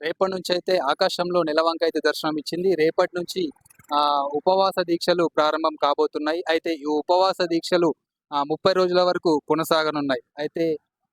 రేపటి నుంచి అయితే ఆకాశంలో నెలవంక అయితే దర్శనం ఇచ్చింది రేపటి నుంచి ఆ ఉపవాస దీక్షలు ప్రారంభం కాబోతున్నాయి. అయితే ఈ ఉపవాస దీక్షలు ఆ, ముప్పై రోజుల వరకు కొనసాగనున్నాయి. అయితే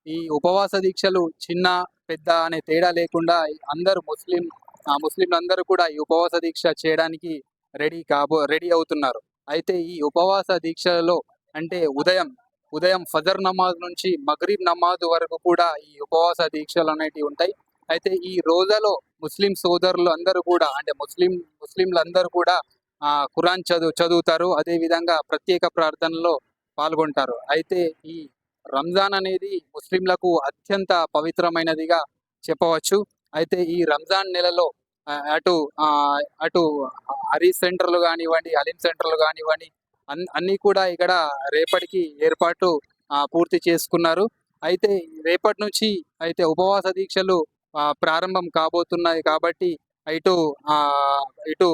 ఈ ఉపవాస దీక్షలు చిన్న పెద్ద అనే తేడా లేకుండా అందరూ ముస్లిం ఆ, ముస్లింలందరూ కూడా ఈ ఉపవాస దీక్ష చేయడానికి రెడీ కాబో రెడీ అవుతున్నారు. అయితే ఈ ఉపవాస దీక్షలో అంటే ఉదయం ఉదయం ఫజర్ నమాజ్ నుంచి మగ్రీబ్ నమాజ్ వరకు కూడా ఈ ఉపవాస దీక్షలు అనేటివి ఉంటాయి. అయితే ఈ రోజులో ముస్లిం సోదరులు అందరూ కూడా అంటే ముస్లిం ముస్లింలు అందరూ కూడా ఆ ఖురాన్ చదువు చదువుతారు. అదే విధంగా ప్రత్యేక ప్రార్థనలో పాల్గొంటారు. అయితే ఈ రంజాన్ అనేది ముస్లింలకు అత్యంత పవిత్రమైనదిగా చెప్పవచ్చు. అయితే ఈ రంజాన్ నెలలో అటు అటు హరీస్ సెంటర్లు కానివ్వండి అలీం సెంటర్లు కానివ్వండి అన్- అన్నీ కూడా ఇక్కడ రేపటికి ఏర్పాటు పూర్తి చేసుకున్నారు. అయితే రేపటి నుంచి అయితే ఉపవాస దీక్షలు ప్రారంభం కాబోతున్నాయి కాబట్టి ఇటు ఇటు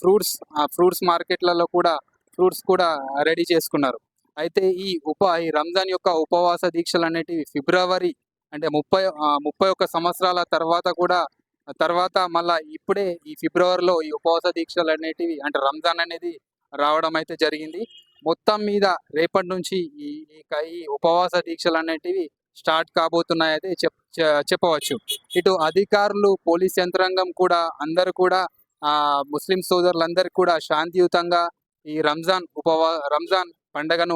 ఫ్రూట్స్ ఫ్రూట్స్ మార్కెట్లలో కూడా ఫ్రూట్స్ కూడా రెడీ చేసుకున్నారు. అయితే ఈ ఉప ఈ రంజాన్ యొక్క ఉపవాస దీక్షలు అనేటివి ఫిబ్రవరి అంటే ముప్పై ముప్పై ఒక్క సంవత్సరాల తర్వాత కూడా తర్వాత మళ్ళా ఇప్పుడే ఈ ఫిబ్రవరిలో ఈ ఉపవాస దీక్షలు అనేటివి అంటే రంజాన్ అనేది రావడం అయితే జరిగింది. మొత్తం మీద రేపటి నుంచి ఈ ఈ ఉపవాస దీక్షలు అనేటివి స్టార్ట్ కాబోతున్నాయి చెప్ చెప్పవచ్చు. ఇటు అధికారులు పోలీస్ యంత్రాంగం కూడా అందరూ కూడా ఆ ముస్లిం సోదరులందరూ కూడా శాంతియుతంగా ఈ రంజాన్ ఉపవా రంజాన్ పండగను